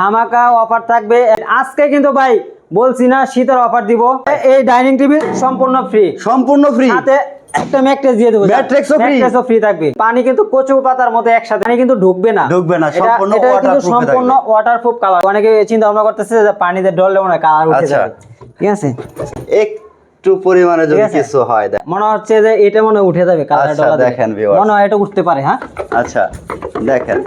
ধামাকা অফার থাকবে। আজকে কিন্তু ভাই বলছি না শীতের অফার দিব। এই ডাইনিং টেবিল সম্পূর্ণ ফ্রি সম্পূর্ণ ফ্রি সাথে একটা ম্যাট্রেস দিয়ে দেবো। ম্যাট্রেসও ফ্রি থাকবে। পানি কিন্তু কচু পাতার মতো একসাথে পানি কিন্তু ঢুকবে না। ঢুকবে না, সম্পূর্ণ। ওয়াটারপ্রুফ কালার অনেকে চিন্তা ভাবনা করতেছে যে পানিতে ডললে মনে কালার উঠে আচ্ছা। যাবে। ঠিক আছে? একটু পরিমাণে যদি কিছু হয় মনে হচ্ছে যে এটা মনে উঠে যাবে কালার আচ্ছা, ডলা দেখেন। মনে হয় এটা উঠতে পারে হ্যাঁ? আচ্ছা দেখেন।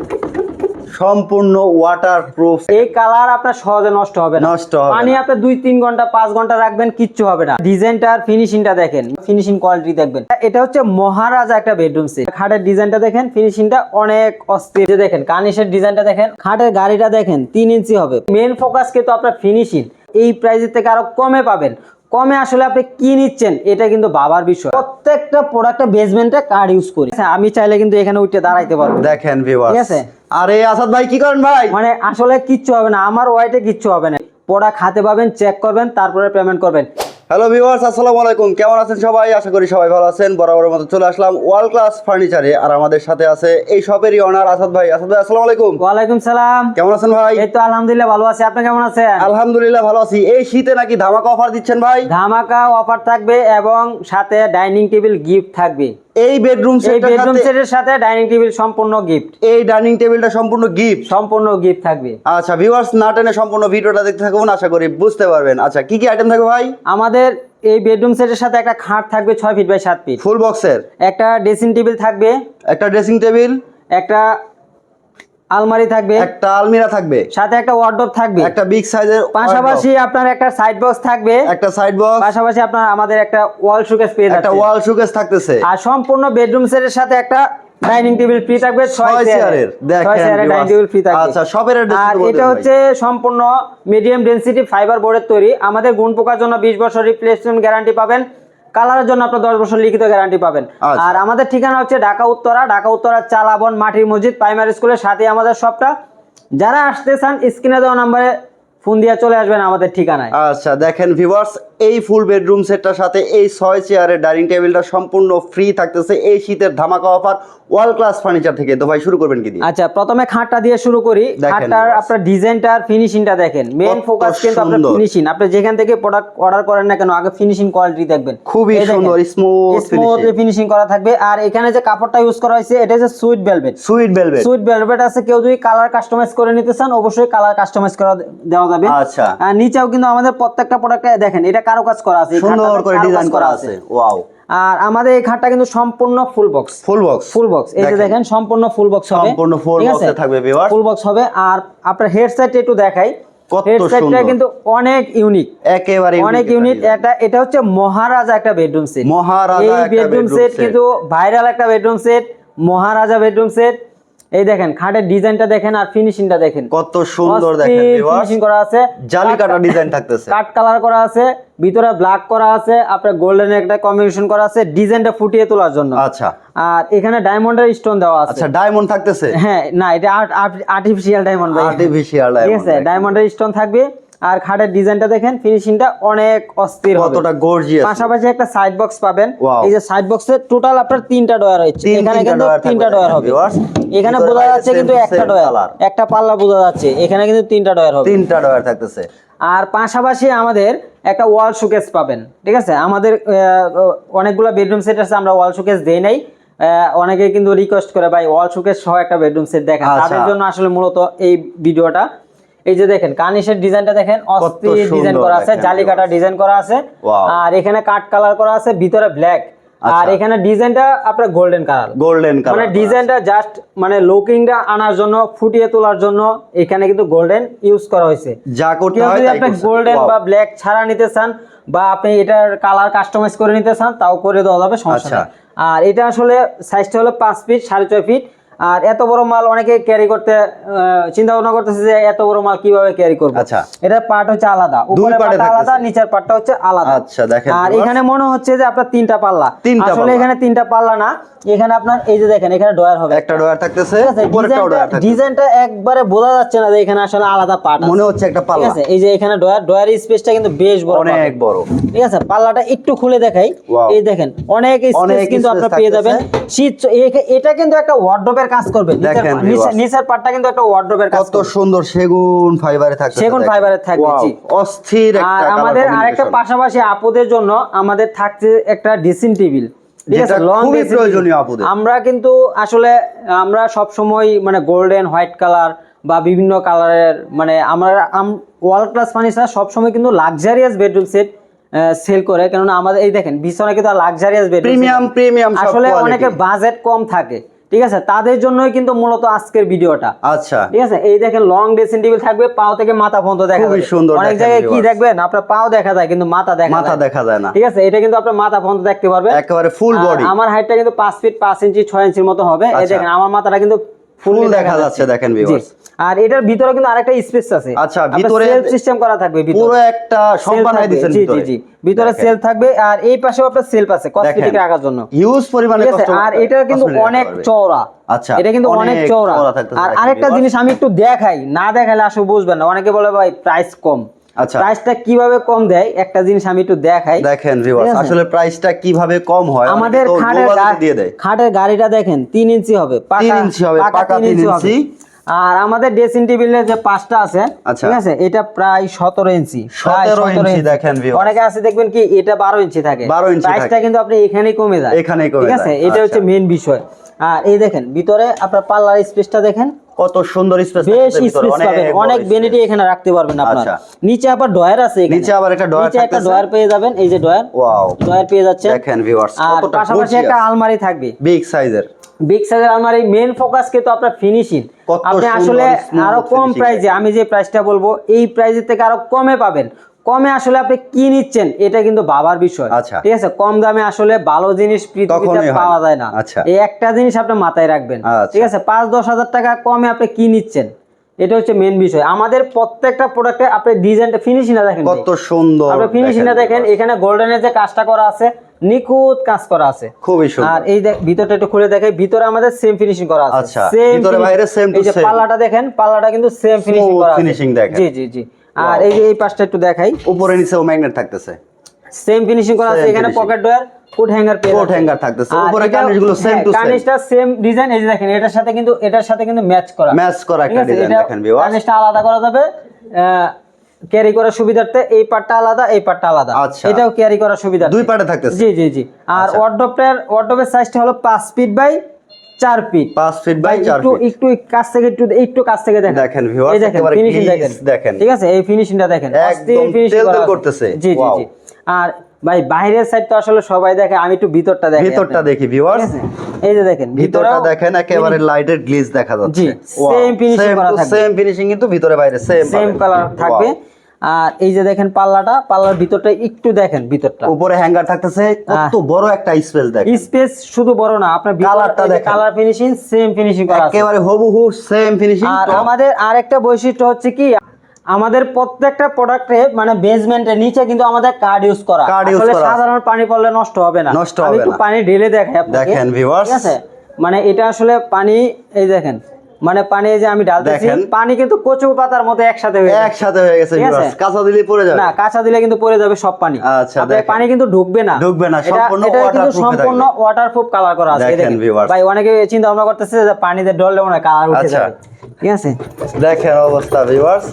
সম্পূর্ণ ওয়াটার প্রুফ এই কালার আপনার সহজে নষ্ট হবে না। নষ্ট হবে পানি আপনি দুই তিন ঘণ্টা পাঁচ ঘণ্টা রাখবেন কিচ্ছু হবে না। ডিজাইনটার ফিনিশিংটা দেখেন। ফিনিশিং কোয়ালিটি দেখবেন। এটা হচ্ছে মহারাজা একটা বেডরুম সেট খাটের ডিজাইনটা দেখেন ফিনিশিংটা অনেক অস্থির। দেখেন কানিসের ডিজাইনটা দেখেন খাটের গাড়িটা দেখেন তিন ইঞ্চি হবে। মেন ফোকাস কিন্তু আপনার ফিনিশিং এই প্রাইসের থেকে আরও কমে পাবেন। কমে আসলে আপনি কি নিচ্ছেন এটা কিন্তু বাবার বিষয়। প্রত্যেকটা প্রোডাক্টে বেসমেন্টে কার্ড ইউজ করি। আচ্ছা, আমি চাইলে কিন্তু এখানে উঠে দাঁড়াইতে পারব। দেখেন ঠিক আছে। আরে আসাদ ভাই কি করেন ভাই? মানে আসলে কিচ্ছু হবে না আমার ওয়াইটে কিচ্ছু হবে না। প্রোডাক্ট হাতে পাবেন চেক করবেন তারপরে পেমেন্ট করবেন। হ্যালো ভিউয়ার্স আসসালামু আলাইকুম। কেমন আছেন সবাই? আশা করি সবাই ভালো আছেন। বরাবরের মতো চলে আসলাম ওয়ার্ল্ড ক্লাস ফার্নিচারে। আর আমাদের সাথে আছে এই শপেরই অনার আসাদ ভাই। আসাদ ভাই আসসালামু আলাইকুম। ওয়ালাইকুম সালাম। কেমন আছেন ভাই? এই তো আলহামদুলিল্লাহ ভালো আছি। আপনি কেমন আছেন? আলহামদুলিল্লাহ ভালো আছি। এই শীতে নাকি ধামাকা অফার দিচ্ছেন ভাই? ধামাকা অফার থাকবে এবং সাথে ডাইনিং টেবিল গিফট থাকবে। এই বেডরুম সেট বেডরুম সেটের সাথে ডাইনিং টেবিল সম্পূর্ণ গিফট এই ডাইনিং টেবিলটা সম্পূর্ণ গিফট সম্পূর্ণ গিফট থাকবে। আচ্ছা ভিউয়ার্স না টেনে সম্পূর্ণ ভিডিওটা দেখতে থাকুন আশা করি বুঝতে পারবেন। আচ্ছা কি কি আইটেম থাকবে ভাই? আমাদের এই বেডরুম সেটের সাথে একটা খাট থাকবে ছয় ফিট বাই সাত ফিট ফুল বক্সের একটা ড্রেসিং টেবিল থাকবে। একটা ড্রেসিং টেবিল একটা আলমারি থাকবে। একটা আলমিরা থাকবে। সাথে একটা ওয়ার্ডরোব থাকবে। একটা বিগ সাইজের পাশাপাশি আপনার একটা সাইড বক্স থাকবে। একটা সাইড বক্স পাশাপাশি আপনার আমাদের একটা ওয়াল শোকেস পেয়ে একটা ওয়াল শোকেস থাকতেছে। আর সম্পূর্ণ বেডরুম সেটের সাথে একটা ডাইনিং টেবিল ফ্রি থাকবে ছয় ছয় চেয়ারের চেয়ারের ছয় চেয়ারের ডাইনিং টেবিল ফ্রি থাকবে। আচ্ছা অ্যাড্রেস আর এটা হচ্ছে সম্পূর্ণ মিডিয়াম ডেনসিটি ফাইবার বোর্ডের তৈরি। আমাদের গুণ পোকার জন্য বিশ বছর রিপ্লেসমেন্ট গ্যারান্টি পাবেন। কালারের জন্য আপনার দশ বছর লিখিত গ্যারান্টি পাবেন। আচ্ছা। আর আমাদের ঠিকানা হচ্ছে ঢাকা উত্তরা। ঢাকা উত্তরা চালাবন মাটির মসজিদ প্রাইমারি স্কুলের সাথে আমাদের সবটা যারা আসতে চান স্ক্রিনে দেওয়া নাম্বারে ফোন দিয়ে চলে আসবেন আমাদের ঠিকানায়। আচ্ছা দেখেন ভিউয়ার্স এই ফুল বেডরুম সেটটার সাথে এই ছয় চেয়ারের ডাইনিং টেবিলটা সম্পূর্ণ ফ্রি থাকতেছে এই শীতের ধামাকা অফার ওয়াল ক্লাস ফার্নিচার থেকে। তো ভাই শুরু করবেন কি আচ্ছা প্রথমে খাটটা দিয়ে শুরু করি। খাটটার। আপনার ডিজাইনটার ফিনিশিংটা দেখেন। মেন ফোকাস কিন্তু আপনার ফিনিশিং আপনি যেখান থেকে প্রোডাক্ট অর্ডার করেন না কেন আগে ফিনিশিং কোয়ালিটি দেখবেন। খুবই সুন্দর স্মুথ স্মুথ ফিনিশিং করা থাকবে। আর এখানে যে কাপড়টা ইউজ করা হয়েছে এটা হচ্ছে sweet velvet sweet velvet sweet velvet আছে কেউ যদি কালার কাস্টমাইজ করে নিতে চান অবশ্যই কালার কাস্টমাইজ করা দেওয়া যাবে। আচ্ছা। আর নিচেও কিন্তু আমাদের প্রত্যেকটা প্রোডাক্টে দেখেন এটা কারও কাজ করা আছে সুন্দর করে ডিজাইন করা আছে। ওয়াও আর আমাদের এই খাটটা কিন্তু সম্পূর্ণ full box full box full box এই যে দেখেন। সম্পূর্ণ ফুল বক্স হবে। সম্পূর্ণ box থাকবে viewers। ফুল বক্স হবে। আর আপনার হেডসেট একটু দেখাই। হেডসেটটা। কিন্তু অনেক ইউনিক একেবারে অনেক ইউনিক এটা এটা হচ্ছে মহারাজা একটা বেডরুম সেট মহারাজা এই বেডরুম সেট কিন্তু ভাইরাল একটা bedroom set Maharaja bedroom set এই দেখেন খাটের ডিজাইনটা দেখেন আর ফিনিশিংটা দেখেন। কত সুন্দর দেখেন ফিনিশিং করা আছে। জালি কাটা ডিজাইন থাকতেছে। কাট কালার করা আছে ভিতরে ব্ল্যাক করা আছে আপনার গোল্ডেন একটা কম্বিনেশন করা আছে ডিজাইনটা ফুটিয়ে তোলার জন্য। আচ্ছা। আর এখানে ডায়মন্ডের স্টোন দেওয়া আছে। আচ্ছা ডায়মন্ড থাকতেছে? হ্যাঁ না এটা আর্টিফিশিয়াল ডায়মন্ড আর্টিফিশিয়াল ঠিক আছে ডায়মন্ডের স্টোন থাকবে। আর খাটের ডিজাইনটা দেখেন ফিনিশিংটা অনেক অস্থির কতটা গর্জিয়াস পাশাপাশি একটা সাইড বক্স পাবেন। এই যে সাইড বক্সে টোটাল আপনার তিনটা ডয়ার হচ্ছে এখানে কিন্তু তিনটা ডয়ার হবে। এখানে বোঝা যাচ্ছে কিন্তু একটা ডয়ার। একটা পাল্লা বোঝা যাচ্ছে। এখানে কিন্তু তিনটা ডয়ার হবে। তিনটা ডয়ার থাকতেছে। আর পাশাপাশি আমাদের একটা ওয়াল শোকেস পাবেন। ঠিক আছে? আমাদের অনেকগুলো বেডরুম সেট আছে আমরা ওয়াল শোকেস দেই নাই। অনেকে কিন্তু রিকোয়েস্ট করে ভাই ওয়াল শোকেস সহ একটা বেডরুম সেট দেখেন। আচ্ছা। তাদের জন্য আসলে মূলত এই ভিডিওটা এই যে দেখেন কানিশের ডিজাইনটা দেখেন অস্থির ডিজাইন করা আছে জালি কাটা ডিজাইন করা আছে। আর এখানে কাট কালার করা আছে ভিতরে ব্ল্যাক আর আচ্ছা। এখানে ডিজাইনটা আপনার গোল্ডেন কালার গোল্ডেন কালার মানে ডিজাইনটা জাস্ট মানে লুকিংটা আনার জন্য ফুটিয়ে তোলার জন্য এখানে কিন্তু গোল্ডেন ইউজ করা হয়েছে। যা করতে হয় যদি আপনি গোল্ডেন বা ব্ল্যাক ছাড়া নিতে চান বা আপনি এটার কালার কাস্টমাইজ করে নিতে চান তাও করে দেওয়া যাবে সমস্যা আচ্ছা। আর এটা আসলে সাইজটা হলো পাঁচ ফিট সাড়ে ছয় ফিট আর এত বড় মাল অনেকে ক্যারি করতে চিন্তা ভাবনা করতেছে যে এত বড় মাল কীভাবে ক্যারি করব। আচ্ছা। এটার পার্ট হচ্ছে আলাদা। উপরে পার্টে আলাদা নিচের পার্টটা হচ্ছে আলাদা। আচ্ছা, দেখেন। আর এখানে মনে হচ্ছে যে আপনার তিনটা পাল্লা। আসলে এখানে তিনটা পাল্লা না এখানে আপনার এই যে দেখেন এখানে ডয়ার হবে। একটা ডয়ার থাকতেছে উপরে একটা ডিজাইনটা ডয়ার থাকতেছে। ডিজাইনটা একবারে বোঝা যাচ্ছে না যে এখানে আসলে আলাদা পার্ট মনে হচ্ছে একটা ঠিক পাল্লা। আছে এই যে এখানে ডয়ার ডয়ার স্পেসটা কিন্তু বেশ বড় অনেক বড়। ঠিক আছে পাল্লাটা একটু খুলে দেখাই। এই দেখেন অনেক স্পেস কিন্তু আপনারা পেয়ে। যাবেন। শীত এটা কিন্তু একটা ওয়ার্ডরোবের কাজ করবে। নিচের- দেখেন নিচের পার্টটা কিন্তু একটা ওয়ার্ড্রোবের কাজ কত। সুন্দর সেগুন ফাইবারে থাকছে সেগুন ফাইবারে থাকবে, জি। অস্থির একটা আর আমাদের আরেকটা পাশাপাশি আপুদের জন্য আমাদের থাকছে একটা ড্রেসিং টেবিল। আমরা কিন্তু আসলে আমরা সব সময় মানে গোল্ডেন হোয়াইট কালার বা বিভিন্ন কালারের মানে আমরা ওয়ার্ল্ড ক্লাস ফার্নিচার সব সময় কিন্তু লাক্সারিয়াস বেডরুম সেট সেল করে কেননা আমাদের এই দেখেন বিছানা কিন্তু লাক্সারিয়াস বেডরুম প্রিমিয়াম প্রিমিয়াম আসলে অনেকের বাজেট কম থাকে ঠিক আছে? তাদের জন্যই কিন্তু মূলত আজকের ভিডিওটা। আচ্ছা। ঠিক আছে? এই দেখেন লং ড্রেসিং টেবিল থাকবে পাও থেকে মাথা পর্যন্ত দেখা খুবই সুন্দর অনেক জায়গায় কি দেখবেন? আপনার পাও দেখা যায় কিন্তু মাথা দেখা মাথা যায় না। দেখা যায় না। ঠিক আছে? এটা কিন্তু আপনার মাথা পর্যন্ত দেখতে পারবেন। একেবারে ফুল বডি আমার হাইটটা কিন্তু পাঁচ ফিট পাঁচ ইঞ্চি ছয় ইঞ্চির মতো হবে। এই আচ্ছা। দেখেন আমার মাথাটা কিন্তু ফুল দেখা যাচ্ছে দেখেন viewers। আর এটার ভিতরে কিন্তু আরেকটা স্পেস আছে। আচ্ছা, ভিতরে- সিস্টেম করা থাকবে ভিতরে। পুরো একটা থাকবে, দিচ্ছেন জি জি ভিতরে। জি ভিতরে। সেল থাকবে আর এই পাশেও আপনার সেলফ আছে কসমেটিক রাখার জন্য। হিউজ পরিমাণে আর এটা কিন্তু অনেক চওড়া। আচ্ছা, এটা কিন্তু অনেক চওড়া। আর আরেকটা জিনিস আমি একটু দেখাই না দেখালে আসলে বুঝবেন না। অনেকে বলে ভাই প্রাইস কম। আচ্ছা। প্রাইসটা কীভাবে কম দেয়? একটা জিনিস আমি একটু দেখাই। দেখেন ভিউয়ার্স আসলে প্রাইসটা কীভাবে কম হয় আমাদের খাটের দিয়ে দেয়। গাড়িটা দেখেন ইঞ্চি হবে পাকা- ইঞ্চি হবে, পাকা ইঞ্চি। আর আমাদের ড্রেসিং টেবিলের যে পাঁচটা আছে আচ্ছা। ঠিক আছে এটা প্রায় সতেরো ইঞ্চি প্রায় 17 17 ইঞ্চি দেখেন অনেকে আছে দেখবেন কি এটা বারো ইঞ্চি থাকে। 12 ইঞ্চি প্রাইসটা। কিন্তু আপনি এখানেই কমে যায়। এখানেই কমে ঠিক আছে? এটা হচ্ছে আচ্ছা। মেন বিষয়। আর এই দেখেন ভিতরে আপনার পার্লার স্পেসটা দেখেন। কত সুন্দর স্পেস বেশ স্পেস পাবেন অনেক বেনিটি এখানে রাখতে পারবেন আপনার। আচ্ছা। নিচে আবার ডয়ার আছে এখানে। নিচে আবার একটা ডয়ার নিচে একটা ডয়ার পেয়ে যাবেন এই যে ডয়ার ওয়াও। ডয়ার পেয়ে যাচ্ছেন। দেখেন ভিউয়ার্স আর পাশাপাশি একটা আলমারি থাকবে। বিগ সাইজের বিগ সাইজের আলমারি মেন ফোকাস কিন্তু আপনার ফিনিশিং আপনি আসলে আরও কম প্রাইসে আমি যে প্রাইসটা বলব এই প্রাইসের থেকে আরও কমে পাবেন। কমে আসলে আপনি কি নিচ্ছেন এটা কিন্তু ভাবার বিষয়। আচ্ছা। ঠিক আছে? কম দামে আসলে ভালো জিনিস পৃথিবীতে পাওয়া যায় না। আচ্ছা। এই একটা জিনিস আপনি মাথায় রাখবেন। আচ্ছা। ঠিক আছে? পাঁচ দশ হাজার টাকা কমে আপনি কি নিচ্ছেন? এটা হচ্ছে মেন বিষয়। আমাদের প্রত্যেকটা প্রোডাক্টে আপনি ডিজাইনটা ফিনিশিংটা দেখেন কত সুন্দর আপনি ফিনিশিংটা দেখেন এখানে গোল্ডেনের যে কাজটা করা আছে নিখুঁত কাজ করা আছে। খুবই সুন্দর। আর এই দেখ ভিতরটা একটু খুলে দেখাই। ভিতরে আমাদের সেম ফিনিশিং করা আছে। আচ্ছা, Same ভিতরে বাইরে same to এই যে পাল্লাটা দেখেন পাল্লাটা কিন্তু সেম ফিনিশিং করা আছে। finishing দেখেন। জি জি জি। আর এই যে এই পাশটা একটু দেখাই উপরে নিচেও ম্যাগনেট থাকতেছে সেম ফিনিশিং করা আছে এখানে পকেট ডয়ার কোট হ্যাঙ্গার পেয়ে যাচ্ছেন। hanger থাকতেছে। উপরে কার্নিশগুলো হ্যাঁ, to same। কার্নিশটা সেম ডিজাইন এই যে দেখেন এটার সাথে কিন্তু এটার সাথে কিন্তু ম্যাচ করা ম্যাচ করা একটা ডিজাইন দেখেন viewers। কার্নিশটা আলাদা করা যাবে ক্যারি করার সুবিধার্থে এই পার্টটা আলাদা এই পার্টটা আলাদা আচ্ছা। এটাও ক্যারি করার সুবিধা দুই পার্টে থাকতেছে জি জি জি আর আচ্ছা। ওয়ার্ডরোবের ওয়ার্ডরোবের সাইজটা হলো পাঁচ ফিট বাই চার ফিট পাঁচ ফিট বাই চার ফিট একটু কাছ থেকে একটু একটু কাছ থেকে দেখেন। দেখেন, এই দেখেন ফিনিশিং দেখেন। ঠিক আছে এই ফিনিশিংটা দেখেন। একদম তেল তেল করতেছে। জি জি জি। আর ভাই বাইরের সাইড তো আসলে সবাই দেখে আমি একটু ভিতরটা দেখি ভিতরটা। দেখি ভিউয়ার্স এই যে দেখেন ভিতরটা দেখেন একেবারে লাইটের গ্লিজ দেখা যাচ্ছে। জি, same finishing করা থাকবে। সেম ফিনিশিং কিন্তু ভিতরে বাইরে সেম সেম কালার থাকবে। আর এই যে দেখেন পাল্লাটা পাল্লার ভিতরটা একটু দেখেন ভিতরটা। উপরে হ্যাঙ্গার থাকতেছে কত বড় একটা স্পেস দেখেন। স্পেস শুধু বড় না আপনার কালারটা দেখেন। কালার ফিনিশিং সেম ফিনিশিং করা আছে। একেবারে হুবহু সেম ফিনিশিং আর আমাদের আরেকটা বৈশিষ্ট্য হচ্ছে কি আমাদের প্রত্যেকটা প্রোডাক্টে মানে বেসমেন্টের নিচে কিন্তু আমাদের কার্ড ইউজ করা। আসলে সাধারণ পানি পড়লে নষ্ট হবে না। নষ্ট হবে না। পানি ঢেলে দেখাই আপনাকে। দেখেন, viewers। ঠিক আছে? মানে এটা আসলে পানি এই দেখেন মানে পানি যে আমি ঢালতেছি। পানি কিন্তু কচু পাতার মতো একসাথে হয়ে একসাথে হয়ে গেছে ঠিক আছে? কাঁচা দিলে পড়ে যাবে। না কাঁচা দিলে কিন্তু পড়ে যাবে সব পানি। আচ্ছা। পানি কিন্তু ঢুকবে না। ঢুকবে না, সম্পূর্ণ এটা কিন্তু সম্পূর্ণ। ওয়াটারপ্রুফ কালার করা আছে দেখেন। ভাই অনেকে চিন্তা ভাবনা করতেছে যে পানিতে ডললে মনে হয় কালার উঠে আচ্ছা। যাবে। ঠিক আছে? দেখেন অবস্থা ভিউয়ার্স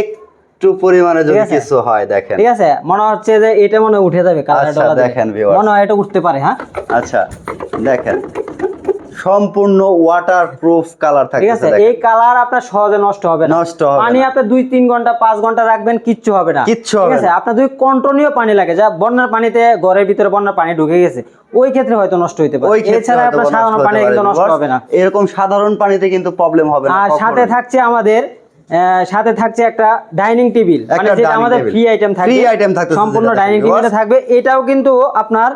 একটু পরিমাণে যদি কিছু হয় দেখেন। ঠিক আছে? মনে হচ্ছে যে এটা মনে হয় উঠে যাবে কালার আচ্ছা, ডলা দেখেন। মনে হয় এটা উঠতে পারে হ্যাঁ? আচ্ছা দেখেন। সম্পূর্ণ ওয়াটার প্রুফ কালার থাকে ঠিক আছে এই কালার আপনার সহজে নষ্ট হবে না। নষ্ট হবে পানি আপনি দুই তিন ঘণ্টা পাঁচ ঘণ্টা রাখবেন কিচ্ছু হবে না। কিচ্ছু ঠিক আছে আপনার যদি কন্টিনিউ পানি লাগে যা বন্যার পানিতে ঘরের ভিতরে বন্যার পানি ঢুকে গেছে ওই ক্ষেত্রে হয়তো নষ্ট হতে পারে। এছাড়া আপনার সাধারণ পানি কিন্তু নষ্ট হবে না। এরকম সাধারণ পানিতে কিন্তু প্রবলেম হবে না আর সাথে থাকছে আমাদের আহ, সাথে থাকছে একটা ডাইনিং টেবিল মানে যেটা আমাদের ফ্রি আইটেম থাকবে Free item থাকতেছে সম্পূর্ণ ডাইনিং দেখেন, টেবিলে থাকবে। এটাও কিন্তু আপনার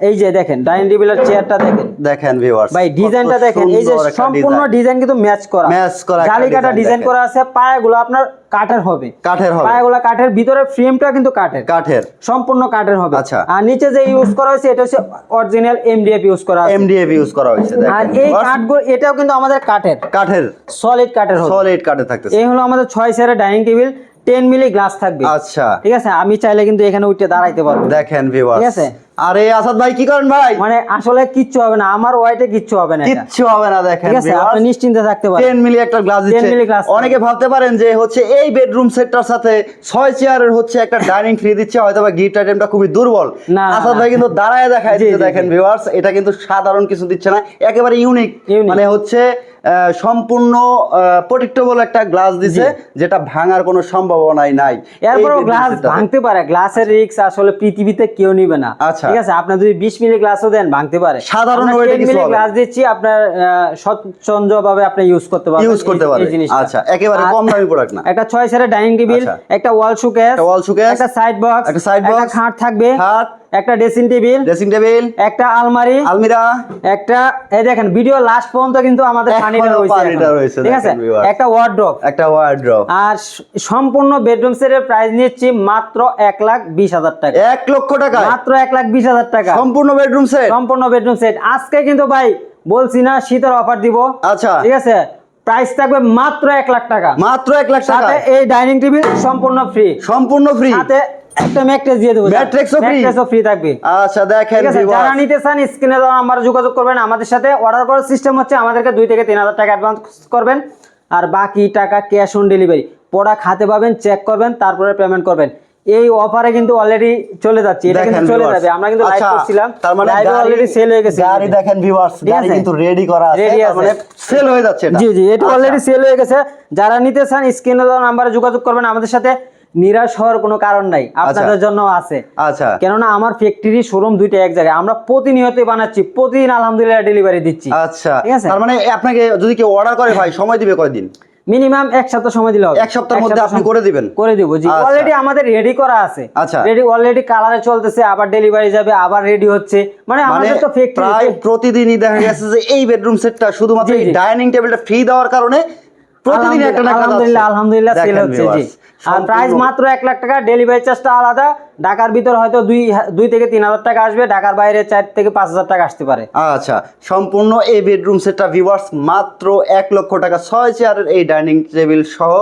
এই যে দেখেন ডাইনিং টেবিলের চেয়ারটা দেখেন। দেখেন ভিউয়ার্স ভাই ডিজাইনটা দেখেন এই যে সম্পূর্ণ ডিজাইন কিন্তু ম্যাচ করা। Match করা জালি কাটা ডিজাইন করা আছে পায়াগুলো আপনার কাঠের হবে। কাঠের হবে। পায়াগুলো কাঠের ভিতরে ফ্রেমটা কিন্তু কাঠের। কাঠের। সম্পূর্ণ কাঠের হবে। আচ্ছা। আর নিচে যে ইউজ করা হয়েছে এটা হচ্ছে অরিজিনাল এমডিএফ ইউজ করা আছে। এমডিএফ ইউজ করা হয়েছে আর এই। কাঠগুলো এটাও কিন্তু আমাদের কাঠের। কাঠের। সলিড কাঠের হবে। সলিড কাঠের থাকতেছে। এই হলো আমাদের ছয় চেয়ারের dining table ten milli glass থাকবে। আচ্ছা। ঠিক আছে? আমি চাইলে কিন্তু এখানে উঠে দাঁড়াইতে পারব। দেখেন ভিউয়ার্স ঠিক আছে? আরে আসাদ ভাই কি করেন ভাই? মানে আসলে কিচ্ছু হবে না আমার ওয়াইটে কিচ্ছু হবে না কিচ্ছু হবে না দেখেন ঠিক আছে আপনি নিশ্চিন্তে থাকতে পারেন। 10 মিলি একটা গ্লাস দিচ্ছে। মিলি glass অনেকে ভাবতে পারেন যে হচ্ছে এই বেডরুম সেটটার সাথে ছয় চেয়ারের হচ্ছে একটা ডাইনিং ফ্রি দিচ্ছে হয়তো বা গিফট আইটেমটা খুবই দুর্বল। না, আসাদ ভাই কিন্তু দাঁড়ায় দেখায় দিচ্ছে দেখেন ভিউয়ার্স এটা কিন্তু সাধারণ কিছু দিচ্ছে না একেবারে ইউনিক মানে হচ্ছে আহ, সম্পূর্ণ প্রোটেক্টেবল একটা গ্লাস দিছে যেটা ভাঙার কোনো সম্ভাবনাই নাই। এরপরও গ্লাস ভাঙতে পারে গ্লাসের রিক্স আসলে পৃথিবীতে কেউ নিবে না। আচ্ছা। ঠিক আছে আপনি যদি বিশ মিনিট ক্লাসও দেন ভাঙতে পারে। সাধারণ 10 কিছু হবে। না। গ্লাস দিচ্ছি আপনার স্বচ্ছন্দভাবে আপনি ইউজ করতে পারবেন ইউজ করতে পারবেন। আচ্ছা একেবারে কম দামি প্রোডাক্ট না। একটা ছয় সেটের ডাইনিং টেবিল আচ্ছা। একটা ওয়াল শোকেস একটা ওয়াল শোকেস একটা সাইড বক্স একটা সাইড বক্স একটা খাট থাকবে। খাট, একটা ড্রেসিং টেবিল ড্রেসিং টেবিল একটা আলমারি আলমিরা। একটা এই দেখেন ভিডিও লাস্ট পর্যন্ত কিন্তু আমাদের ফার্নিচার রয়েছে ঠিক আছে? একটা ওয়ার্ড্রপ একটা ওয়ার্ড্রপ আর সম্পূর্ণ বেডরুম সেটের প্রাইস নিচ্ছি মাত্র এক লাখ বিশ হাজার টাকা। এক লক্ষ টাকা মাত্র এক লাখ বিশ হাজার টাকা। সম্পূর্ণ বেডরুম সেট সম্পূর্ণ বেডরুম সেট আজকে কিন্তু ভাই বলছি না শীতের অফার দিব। আচ্ছা। ঠিক আছে? প্রাইস থাকবে মাত্র এক লাখ টাকা। মাত্র এক লাখ টাকা। সাথে এই ডাইনিং টেবিল সম্পূর্ণ ফ্রি সম্পূর্ণ ফ্রি সাথে একটা ম্যাট্রেস দিয়ে দেবো free? ফ্রি থাকবে। আচ্ছা দেখেন। যারা নিতে চান স্ক্রিনে দেওয়া নাম্বার যোগাযোগ করবেন। আমাদের সাথে অর্ডার করার সিস্টেম হচ্ছে আমাদেরকে দুই থেকে তিন হাজার টাকা অ্যাডভান্স করবেন। আর বাকি টাকা ক্যাশ অন ডেলিভারি প্রোডাক্ট হাতে পাবেন চেক করবেন তারপরে পেমেন্ট করবেন। এই অফারে কিন্তু অলরেডি চলে যাচ্ছে। এটা কিন্তু চলে যাবে। আমরা কিন্তু লাইভ আচ্ছা, করছিলাম। তার মানে লাইভে অলরেডি সেল হয়ে গেছে গাড়ি দেখেন ভিউয়ার্স গাড়ি কিন্তু রেডি করা আছে। তার মানে সেল হয়ে যাচ্ছে এটা। জি জি এটা। অলরেডি সেল হয়ে গেছে। যারা নিতে চান স্ক্রিনে দেওয়া নাম্বারে যোগাযোগ করবেন আমাদের সাথে। নিরাশ হওয়ার কোনো কারণ নাই আপনাদের জন্য আছে। আচ্ছা। কেননা আমার ফ্যাক্টরি শোরুম দুইটা এক জায়গায় আমরা প্রতিনিয়ত বানাচ্ছি প্রতিদিন আলহামদুলিল্লাহ ডেলিভারি দিচ্ছি। আচ্ছা। ঠিক আছে? তার মানে আপনাকে যদি কেউ অর্ডার করে ভাই সময় দিবে কয়দিন? মিনিমাম এক সপ্তাহ সময় দিলে হবে। এক সপ্তাহের মধ্যে আপনি করে দিবেন। করে দিব জি। আচ্ছা। অলরেডি আমাদের রেডি করা আছে। আচ্ছা। রেডি অলরেডি কালারে চলতেছে আবার ডেলিভারি যাবে আবার রেডি হচ্ছে। মানে মানে আমাদের তো প্রায় ফ্যাক্টরি প্রতিদিনই দেখা গেছে যে এই বেডরুম সেটটা শুধুমাত্র জি। ডাইনিং টেবিলটা ফ্রি দেওয়ার কারণে প্রতিদিন একটা না আলহামদুলিল্লাহ আলহামদুলিল্লাহ সেল হচ্ছে জি। আর প্রাইস সম্পূর্ণ- মাত্র এক লাখ টাকা ডেলিভারি চার্জটা আলাদা ঢাকার ভিতর হয়তো দুই দুই থেকে তিন হাজার টাকা আসবে ঢাকার বাইরে চার থেকে পাঁচ হাজার টাকা আসতে পারে। আচ্ছা সম্পূর্ণ এই বেডরুম সেটটা ভিউয়ার্স মাত্র এক লক্ষ টাকা ছয় চেয়ারের এই ডাইনিং টেবিল সহ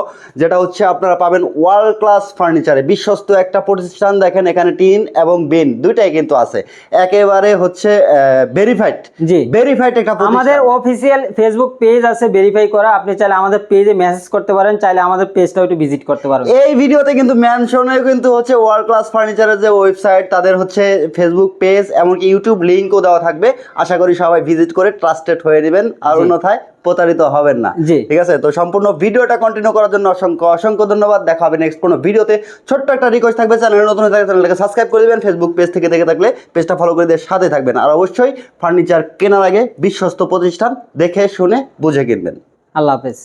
যেটা হচ্ছে আপনারা পাবেন ওয়ার্ল্ড ক্লাস ফার্নিচারে বিশ্বস্ত একটা প্রতিষ্ঠান দেখেন এখানে টিন এবং বিন দুইটাই কিন্তু আছে। একেবারে হচ্ছে ভেরিফাইড জি। ভেরিফাইড একটা আমাদের অফিসিয়াল ফেসবুক পেজ আছে ভেরিফাই করা। আপনি চাইলে আমাদের পেজে মেসেজ করতে পারেন চাইলে আমাদের পেজটা একটু ভিজিট করতে পারেন এই ভিডিওতে কিন্তু মেনশনে কিন্তু হচ্ছে ওয়ার্ল্ড ক্লাস ফার্নিচারের যে ওয়েবসাইট তাদের হচ্ছে ফেসবুক পেজ এমনকি ইউটিউব লিঙ্কও দেওয়া থাকবে। আশা করি সবাই ভিজিট করে ট্রাস্টেড হয়ে নেবেন। আর অন্যথায় প্রতারিত হবেন না। ঠিক আছে? তো সম্পূর্ণ ভিডিওটা কন্টিনিউ করার জন্য অসংখ্য অসংখ্য ধন্যবাদ। দেখা হবে নেক্সট কোনো ভিডিওতে। ছোট্ট একটা রিকোয়েস্ট থাকবে চ্যানেল নতুন থাকলে চ্যানেলটাকে সাবস্ক্রাইব করে দেবেন। ফেসবুক পেজ থেকে দেখে থাকলে পেজটা ফলো করে দিয়ে সাথে থাকবেন। আর অবশ্যই ফার্নিচার কেনার আগে বিশ্বস্ত প্রতিষ্ঠান দেখে শুনে বুঝে কিনবেন। আল্লাহ হাফেজ।